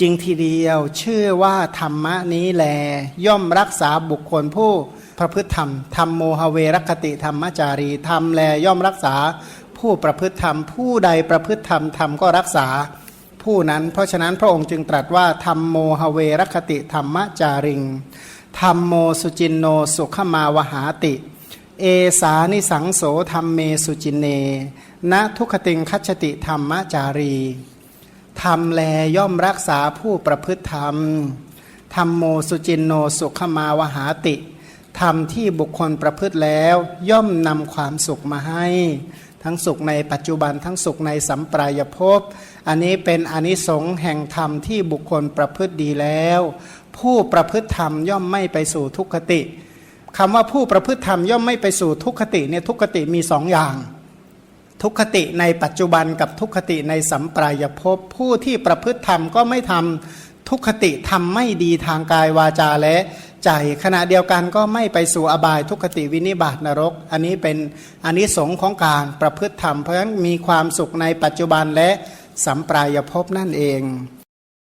จริงทีเดียว ชื่อว่าธรรมะนี้แล ย่อมรักษาบุคคลผู้ประพฤติธรรมธรรมโมหเวรคติธรรมจารีธรรมแลย่อมรักษาผู้ประพฤติธรรม ผู้ใดประพฤติธรรมธรรมก็รักษาผู้นั้น เพราะฉะนั้นพระองค์จึงตรัสว่าธรรมโมหเวรคติธรรมจาริงธรรมโมสุจินโนสุขมาวหาติ เอสานิสังโสธรรมเมสุจินเน ณทุคติงคัจฉติธรรมจารี ธรรมแลย่อมรักษาผู้ประพฤติธรรม ธรรมโมสุจินโนสุขมาวหาติ ธรรมที่บุคคลประพฤติแล้วย่อมนำความสุขมาให้ ทั้งสุขในปัจจุบันทั้งสุขในสัมปรายภพ อันนี้เป็นอนิสงส์แห่งธรรมที่บุคคลประพฤติดีแล้ว ผู้ประพฤติธรรมย่อมไม่ไปสู่ทุกขติคำว่าผู้ประพฤติธรรมย่อมไม่ไปสู่ทุกขติเนี่ยทุกขติมีสองอย่าง ทุกขติในปัจจุบันกับทุกขติในสัมปรายภพผู้ที่ประพฤติธรรมก็ไม่ทำทุกขติทำไม่ดีทางกายวาจาและใจขณะเดียวกันก็ไม่ไปสู่อบายทุกขติวินิบาตนรก อันนี้เป็นอันนี้สงของการประพฤติธรรม เพราะฉะนั้นมีความสุขในปัจจุบันและสัมปรายภพนั่นเอง